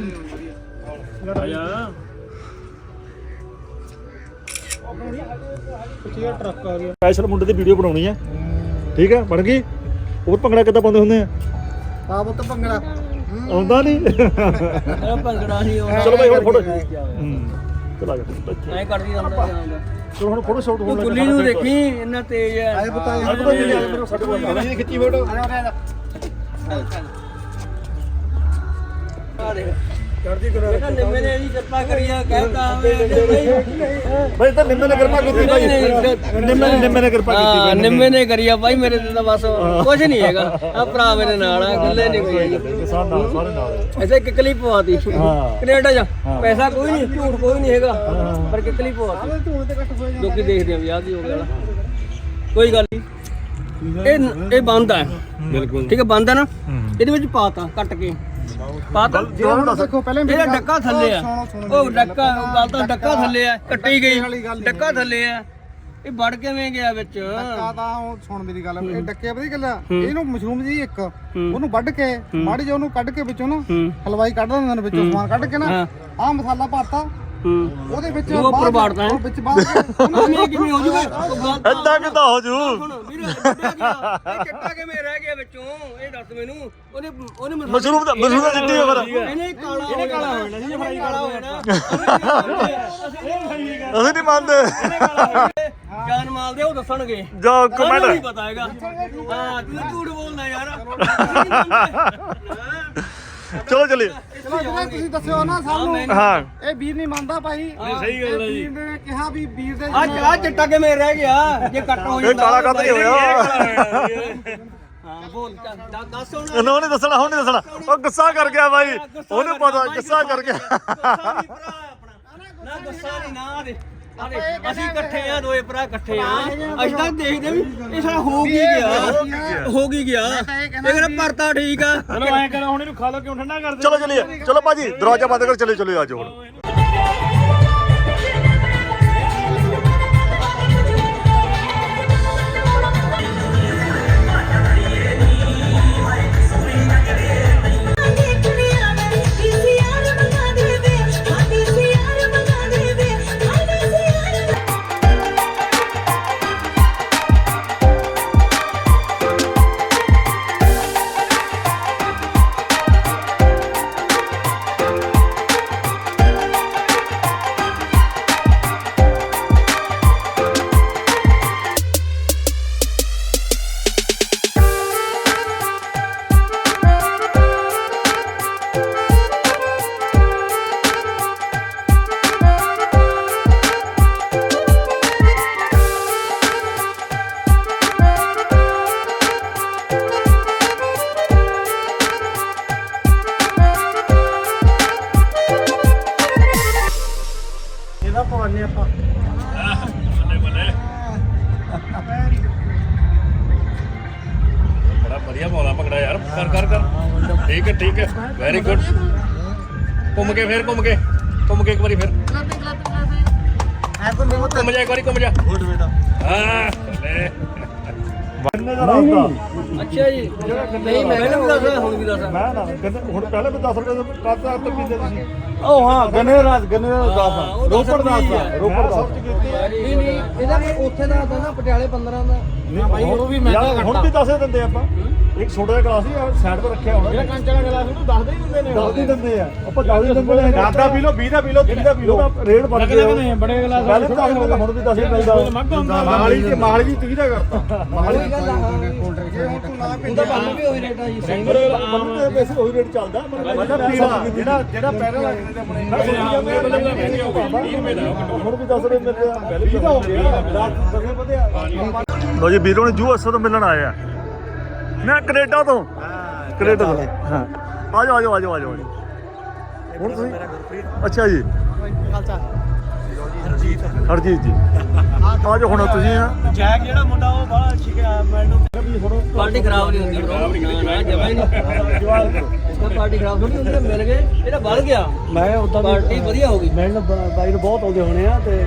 Speaker 3: ਆਇਆ ਟਰੱਕ ਆ ਗਿਆ
Speaker 2: ਸਪੈਸ਼ਲ ਮੁੰਡੇ ਦੀ ਵੀਡੀਓ ਬਣਾਉਣੀ ਹੈ। ਠੀਕ ਹੈ ਬਣ ਗਈ? ਹੋਰ ਭੰਗੜਾ ਕਿੱਦਾਂ ਪਾਉਂਦੇ ਹੁੰਦੇ ਆ?
Speaker 3: ਆ ਬੁੱਤ ਭੰਗੜਾ।
Speaker 2: ਆਉਂਦਾ ਨਹੀਂ?
Speaker 1: ਇਹ ਭੰਗੜਾ ਨਹੀਂ ਆਉਂਦਾ।
Speaker 2: ਚਲੋ ਭਾਈ ਹੁਣ ਫੋਟੋ। ਚਲਾ ਜਾ
Speaker 1: ਐਂ ਕਰਦੀ ਜਾਂਦਾ ਜਾਂਦਾ
Speaker 2: ਚਲੋ ਹੁਣ ਫੋਟੋ ਸ਼ਾਟ ਹੋਣ
Speaker 1: ਤੂੰ ਗੁੱਲੀ ਨੂੰ ਦੇਖੀ ਇੰਨਾ ਤੇਜ਼ ਹੈ।
Speaker 3: ਆਏ ਪਤਾ
Speaker 2: ਸਾਡੇ ਕੋਲ
Speaker 3: ਨਹੀਂ ਖਿੱਚੀ ਫੋਟੋ
Speaker 1: ਆ ਦੇਖ। ਚੜਦੀ ਕਰੋ ਬੇਟਾ ਨਿੰਮੇ ਨੇ ਇਹਦੀ ਕਿਰਪਾ ਕਰੀ ਆ ਕਹਿਤਾ ਬਈ
Speaker 2: ਭਾਈ ਤਾਂ ਨਿੰਮੇ ਨੇ ਕਿਰਪਾ ਕੀਤੀ ਭਾਈ। ਨਿੰਮੇ ਨੇ ਨਿੰਮੇ ਨੇ ਕਿਰਪਾ ਕੀਤੀ
Speaker 1: ਹਾਂ ਨਿੰਮੇ ਨੇ ਕਰੀ ਆ ਭਾਈ ਮੇਰੇ ਤੇ ਤਾਂ ਬਸ ਕੁਝ ਨਹੀਂ ਹੈਗਾ। ਆ ਭਰਾ ਮੇਰੇ ਨਾਲ ਆ ਗੱਲੇ ਨਹੀਂ ਕੋਈ।
Speaker 2: ਕਿਸਾਨ ਨਾਲ ਸਾਰੇ ਨਾਲ।
Speaker 1: ਐਸੇ ਕਿਕਲੀ ਪਵਾਤੀ।
Speaker 2: ਹਾਂ।
Speaker 1: ਕੈਨੇਡਾ ਜਾ। ਪੈਸਾ ਕੋਈ ਨਹੀਂ ਝੂਠ ਕੋਈ ਨਹੀਂ ਹੈਗਾ ਪਰ ਕਿਕਲੀ ਪਵਾਤੀ। ਲੋਕੀ ਦੇਖਦੇ ਆ ਵੀ ਆਹ ਕੀ ਹੋ ਗਿਆ। ਕੋਈ ਗੱਲ ਨਹੀਂ। ਇਹ ਇਹ ਬੰਦ ਹੈ। ਬਿਲਕੁਲ। ਠੀਕ ਹੈ ਬੰਦ ਹੈ ਨਾ। ਇਹਦੇ ਵਿੱਚ ਪਾਤਾ ਕੱਟ ਕੇ। ਪਾਤਾ।
Speaker 3: ਦੇਖੋ ਪਹਿਲੇ
Speaker 1: ਇਹਦਾ ਡੱਕਾ ਥੱਲੇ ਆ। ਉਹ ਡੱਕਾ ਗੱਲ ਤਾਂ ਡੱਕਾ ਥੱਲੇ ਆ ਕੱਟੀ ਗਈ। ਡੱਕਾ ਥੱਲੇ ਆ। ਇਹ ਵੜ ਕਿਵੇਂ ਗਿਆ ਵਿੱਚ?
Speaker 3: ਆ ਤਾਂ ਉਹ ਸੁਣ ਮੇਰੀ ਗੱਲ। ਇਹ ਡੱਕੇ ਵਧੀ ਗੱਲ ਇਹਨੂੰ ਮਸ਼ਰੂਮ ਜੀ ਇੱਕ ਉਹਨੂੰ ਵੱਢ ਕੇ ਮਾੜੀ ਜਿਹੀ ਉਹਨੂੰ ਕੱਢ ਕੇ ਵਿੱਚੋਂ ਨਾ ਹਲਵਾਈ ਕੱਢ ਦਿੰਦੇ ਨੇ ਵਿੱਚੋਂ ਸਮਾਨ ਕੱਢ ਕੇ ਨਾ। ਆਹ ਮਸਾਲਾ ਪਾਤਾ। ਉਹਦੇ ਵਿੱਚ
Speaker 1: ਉਹ ਉੱਪਰ ਵਾੜਦਾ ਹੈ।
Speaker 3: ਉਹ ਵਿੱਚ ਬਾਹਰ <laughs>
Speaker 1: ਕਿਵੇਂ ਕਿਵੇਂ ਹੋ ਜੂਗਾ?
Speaker 2: ਏਦਾਂ ਕਿੱਦਾਂ ਹੋ ਜੂ।
Speaker 1: ਵੀਰ ਇਹ ਚਿੱਟਾ ਕਿਵੇਂ ਰਹਿ ਗਿਆ ਵਿੱਚੋਂ? ਇਹ ਦੱਸ ਮੈਨੂੰ। ਉਹਨੇ ਉਹਨੇ ਮਸਾਲਾ-
Speaker 2: ਮਸ਼ਰੂਮ ਦਾ ਮਸ਼ਰੂਮ ਦਾ ਚਿੱਟੀ ਹੋ ਫਿਰ।
Speaker 1: ਇਹਨੇ ਕਾਲਾ ਇਹਨੇ ਕਾਲਾ ਹੋ ਜਾਣਾ ਫਰਾਈ ਕਾਲਾ ਹੋ ਜਾਣਾ।
Speaker 2: ਅਸੀਂ ਨਹੀਂ ਮੰਨਦੇ।
Speaker 1: ਜਾਨ ਮਾਲ ਦੇ ਉਹ ਦੱਸਣਗੇ।
Speaker 2: ਜਾ
Speaker 1: ਸਾਨੂੰ ਨਹੀਂ
Speaker 2: ਕਮੈਂਟ
Speaker 1: ਪਤਾ ਹੈਗਾ। ਹਾਂ ਤੂੰ ਝੂਠ ਬੋਲਦਾ ਯਾਰ। <laughs>
Speaker 2: ਚਲੋ ਚੱਲੀਏ।
Speaker 3: ਚਲੋ ਜਿਹੜਾ ਤੁਸੀਂ ਦੱਸਿਓ ਨਾ ਸਾਨੂੰ।
Speaker 2: ਹਾਂ।
Speaker 3: ਇਹ ਵੀਰ ਨਹੀਂ ਮੰਨਦਾ ਭਾਈ। ਸਹੀ ਗੱਲ ਹੈ ਜੀ। ਵੀਰ ਨੇ ਕਿਹਾ ਵੀ ਵੀਰ ਦੇ
Speaker 1: ਅੱਜ ਆ ਚਿੱਟਾ ਕਿਵੇਂ ਰਹਿ ਗਿਆ? ਜੇ ਕੱਟ ਹੋ
Speaker 2: ਇਹ
Speaker 1: ਜਾਂਦਾ
Speaker 2: ਕਾਲਾ ਕੱਦ ਨਹੀਂ ਹੋਇਆ
Speaker 1: ਹਾਂ ਬੋਲ ਚੱਲ, ਦੱਸ ਹੁਣ।
Speaker 2: ਨਹੀਂ ਦੱਸਣਾ ਹੁਣ ਨਹੀਂ ਦੱਸਣਾ। ਉਹ ਗੁੱਸਾ ਕਰ ਗਿਆ ਬਾਈ ਉਹਨੂੰ ਪਤਾ ਗੁੱਸਾ ਕਰ ਗਿਆ।
Speaker 1: ਗੁੱਸਾ ਨਹੀਂ ਭਰਾ ਆਪਣਾ। ਨਾ ਗੁੱਸਾ ਨਹੀਂ ਨਾ ਦੇ ਆ ਦੇ, ਅਸੀਂ ਇਕੱਠੇ ਆ ਦੋਏ ਭਰਾ ਇਕੱਠੇ ਆ। ਅਸੀਂ ਤਾਂ ਦੇਖਦੇ ਵੀ ਇਹ ਸਾਰਾ ਹੋ ਕੀ ਗਿਆ। ਹੋ ਕੀ ਗਿਆ। ਇਹ ਕਹਿੰਦਾ ਪਰਤਾ ਠੀਕ ਆ।
Speaker 3: ਚਲੋ ਐ ਕਰੋ ਹੁਣ ਇਹਨੂੰ ਖਾ ਲਓ ਕਿਉਂ ਠੰਡਾ ਕਰਦੇ?
Speaker 2: ਚਲੋ ਚੱਲੀਏ। ਚਲੋ ਭਾਜੀ ਦਰਵਾਜ਼ਾ ਬੰਦ ਕਰ ਚਲੇ ਚਲੇ ਆਜੋ ਹੁਣ।
Speaker 4: ਗੁੱਡ ਘੁੰਮ ਕੇ ਫੇਰ ਘੁੰਮ ਕੇ। ਘੁੰਮ ਕੇ ਇੱਕ ਵਾਰੀ ਫੇਰ। ਘੁੰਮ ਜਾ ਇੱਕ ਵਾਰੀ ਘੁੰਮ ਜਾ।
Speaker 1: ਗੁੱਡ ਬੇਟਾ
Speaker 4: ਹਾਂ। ਲੈ
Speaker 1: ਅੱਛਾ ਜੀ। ਨਹੀਂ ਮੈਂ ਵੀ ਦੱਸ ਹੁਣ ਵੀ ਦੱਸ
Speaker 2: ਮੈਂ ਨਾ ਹੁਣ ਪਹਿਲੇ ਮੈਂ 10 ਰੁਪਏ ਦਾ ਕਾਤਾ ਤਾਂ ਪੀਂਦੇ ਤੁਸੀਂ
Speaker 3: ਉਹ ਹਾਂ ਗੰਨੇ ਦਾ ਗੰਨੇ ਦਾ
Speaker 1: ਉਹ ਦਸ
Speaker 3: ਰੋਪੜ ਦਾ
Speaker 1: ਰੁਪਏ ਹੀ ਆ।
Speaker 2: ਰੋਪੜ ਦਾ ਸਭ ਕੀਤੀ
Speaker 3: ਨਹੀਂ ਨਹੀਂ ਇਹਦਾ ਉੱਥੇ ਦਾ ਤਾਂ ਨਾ ਪਟਿਆਲੇ 15 ਦਾ।
Speaker 2: ਨਹੀਂ
Speaker 3: ਉਹ ਵੀ ਮਹਿੰਗਾ
Speaker 2: ਯਾਰ, ਹੁਣ ਵੀ 10 ਦਿੰਦੇ ਆਪਾਂ। ਇੱਕ ਛੋਟਾ ਜਿਹਾ ਗਲਾਸ ਹੀ ਸਾਈਡ ਤੇ ਰੱਖਿਆ ਹੋਣਾ।
Speaker 3: ਜਿਹੜਾ ਕੰਚ ਵਾਲਾ ਗਲਾਸ ਉਹਨੂੰ ਦੱਸਦੇ ਹੀ ਦਿੰਦੇ ਨੇ
Speaker 2: ਦਸ ਹੀ ਦਿੰਦੇ ਆ। ਆਪਾਂ 10 ਹੀ ਦਿੰਦੇ ਨੇ।
Speaker 3: 10 ਦਾ ਪੀ ਲਓ 20 ਦਾ ਪੀ ਲਓ 30 ਦਾ ਪੀ ਲਓ।
Speaker 2: ਰੇਟ ਬਣ
Speaker 3: ਲੱਗਦੇ
Speaker 2: ਗਿਆ।
Speaker 3: ਨੇ ਬੜੇ ਗਲਾਸ
Speaker 2: ਪਹਿਲੇ ਤਾਂ ਦਸ ਮਿਲਦਾ ਹੁਣ ਵੀ 10 ਹੀ ਮਿਲਦਾ
Speaker 3: ਮਾਲੀ ਤੇ ਮਾਲੀ ਜੀ 30 ਦਾ ਕਰਤਾ।
Speaker 1: ਉਹੀ ਗੱਲ ਆ। ਉਹਦਾ ਬੰਨ ਵੀ ਹੋਈ ਰੇਟਾ ਜੀ। ਸਹੀ
Speaker 2: ਮੈਨੂੰ ਤੇ ਵੈਸੇ ਉਹੀ ਰੇਟ ਚੱਲਦਾ
Speaker 3: ਮਤਲਬ ਪੀਣਾ ਜਿਹੜਾ ਜਿਹੜਾ ਪਹਿਲਾਂ ਲੱਗਦੇ ਨੇ ਆਪਣੇ
Speaker 2: ਹੁਣ ਵੀ 10 ਰੁਪਏ ਮਿਲ ਰਿਹਾ ਪਹਿਲੇ ਵੀ ਹੋ ਗਿਆ 10 ਰੁਪਏ ਵਧਿਆ ਲੋ ਜੀ ਵੀਰੋ ਨੇ ਯੂਐਸਏ ਤੋਂ ਮਿਲਣ ਆਏ ਆ। ਮੈਂ ਕੈਨੇਡਾ ਤੋਂ। ਕੈਨੇਡਾ ਤੋਂ। ਹਾਂ। ਆ ਜਾਓ ਆ ਜਾਓ ਆ ਜਾਓ ਆ ਜਾਓ ਹੁਣ ਤੁਸੀਂ ਅੱਛਾ ਜੀ। ਹਰਜੀਤ। ਜੀ। ਆ ਜਾਓ ਹੁਣ ਤੁਸੀਂ ਆ।
Speaker 1: ਜੈਕ ਜਿਹੜਾ ਮੁੰਡਾ ਉਹ ਬੜਾ ਛਿਕਿਆ ਮੈਨੂੰ ਪਾਰਟੀ ਖਰਾਬ ਨਹੀਂ ਹੁੰਦੀ ਬ్రో ਨਾ ਨਾ ਜਮਾ ਹੀ ਨਹੀਂ
Speaker 2: ਜਵਾਬ ਕਰੋ
Speaker 1: ਇਸਦਾ ਪਾਰਟੀ ਖਰਾਬ ਥੋੜੀ ਹੁੰਦੀ ਮਿਲ ਗਏ ਇਹਦਾ ਵੱਧ ਗਿਆ।
Speaker 5: ਮੈਂ ਉਦਾਂ
Speaker 1: ਪਾਰਟੀ ਵਧੀਆ ਹੋ ਗਈ।
Speaker 5: ਬ- ਬਾਈ ਨੂੰ ਬਹੁਤ ਆਉਂਦੇ ਹੋਣੇ ਆ ਤੇ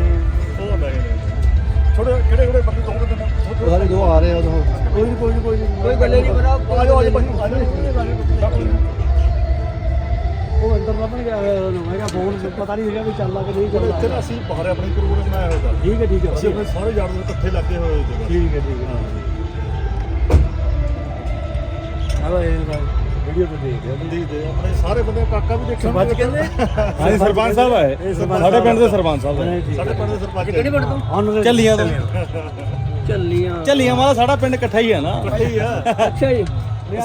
Speaker 2: ਛੋਟੇ ਕਿਹੜੇ ਕਿਹੜੇ ਬੰਦੇ ਦੋ ਦਿਨ
Speaker 5: ਉਹ ਸਾਰੇ ਜੋ ਆ ਰਹੇ ਆ ਉਦੋਂ ਕੋਈ ਨਹੀਂ ਕੋਈ ਨਹੀਂ ਕੋਈ ਨਹੀਂ
Speaker 1: ਕੋਈ ਗੱਲੇ ਨਹੀਂ ਬਣਾ।
Speaker 2: ਆ ਜਾਓ ਆ ਆ
Speaker 5: ਅੰਦਰ ਲੱਭਣ ਗਿਆ ਹੋਇਆ ਉਹਨੂੰ। ਮੈਂ ਕਿਹਾ ਫੋਨ ਪਤਾ ਨਹੀਂ ਹੈਗਾ ਵੀ ਚੱਲਦਾ ਕਿ ਨਹੀਂ ਚੱਲਦਾ
Speaker 2: ਇੱਥੇ ਨਾ ਅਸੀਂ ਬਾਹਰ ਆਪਣੇ ਕਰੂਰ ਬਣਾਇਆ ਹੋਇਆ
Speaker 5: ਠੀਕ ਹੈ ਠੀਕ ਹੈ
Speaker 2: ਅਸੀਂ ਆਪਣੇ ਸਾਰੇ ਯਾਰ ਦੋਸਤ ਇਕੱਠੇ ਲੱਗੇ ਹੋਏ ਹੋਏ ਜਗ੍ਹਾ
Speaker 5: ਠੀਕ ਹੈ ਠੀਕ ਹੈ। ਹਲੋ ਇਹ ਵੀਡੀਓ ਤੇ ਦੇਖ ਰਿਹਾ
Speaker 2: ਦੀ ਦੇ ਆਪਣੇ ਸਾਰੇ ਬੰਦੇ ਕਾਕਾ ਵੀ ਦੇਖਣ
Speaker 5: ਸਰਪੰਚ ਕਹਿੰਦੇ?
Speaker 3: ਹਾਂਜੀ ਸਰਪੰਚ ਸਾਹਿਬ ਆਏ। ਸਾਡੇ ਪਿੰਡ ਦੇ ਸਰਪੰਚ ਸਾਹਿਬ
Speaker 2: ਸਾਡੇ
Speaker 5: ਹੈ।
Speaker 2: ਪਿੰਡ ਦੇ ਸਰਪੰਚ
Speaker 1: ਕਿਹੜੇ ਪਿੰਡ ਤੋਂ?
Speaker 3: ਚੱਲੀਆਂ ਤੋਂ।
Speaker 1: ਚੱਲੀਆਂ।
Speaker 3: ਚੱਲੀਆਂ ਮਾਲਾ ਸਾਡਾ ਪਿੰਡ ਇਕੱਠਾ ਹੀ ਆ ਨਾ।
Speaker 2: ਹੀ ਆ।
Speaker 1: ਅੱਛਾ ਜੀ।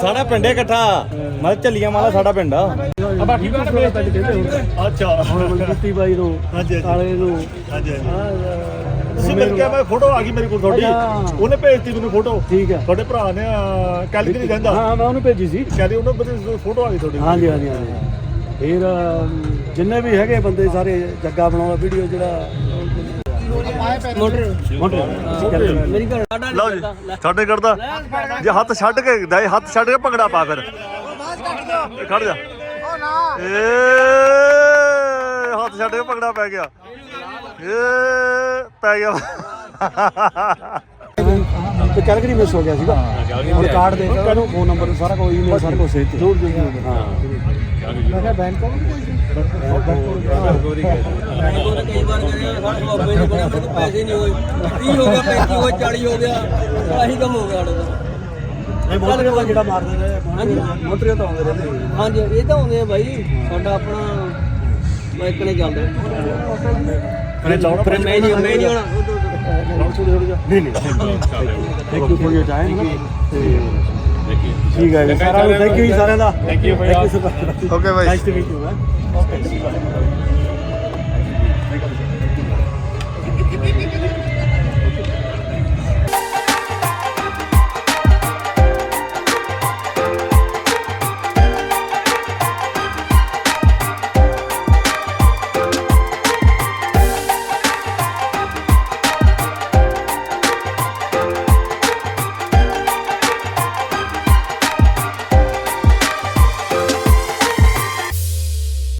Speaker 3: ਸਾਡਾ ਪਿੰਡ ਹੀ ਇਕੱਠਾ। ਮੈਂ ਚੱਲੀਆਂ ਮਾਲਾ ਸਾਡਾ ਪਿੰਡ ਆ।
Speaker 5: ਆ ਬਾਕੀ ਪਿੰਡ ਕਹਿੰਦੇ ਹੁਣ
Speaker 2: ਅੱਛਾ।
Speaker 5: ਹੁਣ ਕੀਤੀ ਬਾਈ ਨੂੰ
Speaker 2: ਹਾਂਜੀ, ਹਾਂਜੀ।
Speaker 5: ਕਾਲੇ ਨੂੰ।
Speaker 2: ਹਾਂਜੀ ਹਾਂਜੀ।
Speaker 5: ਆਹ,
Speaker 2: ਤੁਸੀਂ ਮਿਲ ਕੇ ਮੈਂ ਫੋਟੋ ਆ ਗਈ ਮੇਰੇ ਕੋਲ ਤੁਹਾਡੀ।
Speaker 5: ਅੱਛਾ।
Speaker 2: ਉਹਨੇ ਭੇਜਤੀ ਮੈਨੂੰ ਫੋਟੋ।
Speaker 5: ਠੀਕ ਹੈ
Speaker 2: ਤੁਹਾਡੇ ਭਰਾ ਨੇ ਕੈਲਗਰੀ ਰਹਿੰਦਾ।
Speaker 5: ਹਾਂ ਮੈਂ ਉਹਨੂੰ ਭੇਜੀ ਸੀ।
Speaker 2: ਕਹਿੰਦੇ ਉਹਨਾਂ ਬੰਦੇ ਫੋਟੋ ਆ ਗਈ ਤੁਹਾਡੀ।
Speaker 5: ਹਾਂਜੀ ਹਾਂਜੀ ਹਾਂਜੀ। ਫਿਰ ਅਮ, ਜਿੰਨੇ ਵੀ ਹੈਗੇ ਬੰਦੇ ਸਾਰੇ ਜੱਗਾ ਬਣਾਉਂਦਾ ਵੀਡੀਓ ਜਿਹੜਾ
Speaker 1: ਮੋਟਰ।
Speaker 5: ਮੋਟਰ।
Speaker 1: ਮੇਰੀ ਘਰ ਸਾਡਾ
Speaker 2: ਲਓ ਜੀ ਸਾਡੇ ਕਰਦਾ। ਜੇ ਹੱਥ ਛੱਡ ਕੇ ਦੇ ਹੱਥ ਛੱਡ ਕੇ ਭੰਗੜਾ ਪਾ ਫਿਰ। ਖੜ ਜਾ। ਏ ਹੱਥ ਛੱਡ ਕੇ ਭੰਗੜਾ ਪੈ ਗਿਆ। ਏ ਪੈ ਗਿਆ।
Speaker 5: ਤੇ ਕੈਲਗਰੀ ਮਿਸ ਹੋ ਗਿਆ ਸੀਗਾ? ਹੁਣ ਕਾਰਡ ਦੇ ਕੇ ਉਹਨੂੰ ਫੋਨ ਨੰਬਰ ਸਾਰਾ ਕੋਈ ਈਮੇਲ ਸਾਰਾ ਕੁਝ ਸੇਜ ਜ਼ਰੂਰ ਜ਼ਰੂਰ ਹਾਂ। ਮੈਂ ਕਿਹਾ ਬੈਂਕ ਕੋਲ
Speaker 1: ਤਾਂ ਕਈ ਵਾਰ ਕਰਿਆ ਸਾਡੇ ਬਾਬੇ ਨੇ ਕੋਲ ਪੈਸੇ ਨਹੀਂ ਹੋਏ। 30 ਹੋ ਗਿਆ 35 ਹੋਏ 40 ਹੋ ਗਿਆ ਆਹੀ ਕੰਮ ਹੋ ਗਿਆ ਸਾਡਾ। ਤਾਂ
Speaker 5: ਇਹ ਵਾਲਾ ਜਿਹੜਾ ਮਾਰਦੇ ਰਹੇ
Speaker 1: ਹਾਂਜੀ।
Speaker 5: ਮੋਟਰ ਤਾਂ ਆਉਂਦੇ ਰਹਿੰਦੇ ਨੇ।
Speaker 1: ਹਾਂਜੀ ਇਹ ਤਾਂ ਆਉਂਦੇ ਆ ਬਾਈ। ਸਾਡਾ ਆਪਣਾ ਬਾਈਕ ਨੇ ਚੱਲਦਾ
Speaker 2: ਮੈਂ ਲਾਉਣਾ
Speaker 1: ਮੈਂ ਨਹੀਂ ਮੈਂ ਨਹੀਂ ਆਉਣਾ।
Speaker 5: ਨਹੀਂ ਨਹੀਂ। Thank you for your time ਠੀਕ ਹੈ ਜੀ। ਸਾਰਾ ਥੈਂਕ ਯੂ ਸਾਰਿਆਂ ਦਾ। Thank you okay bye nice to meet you okay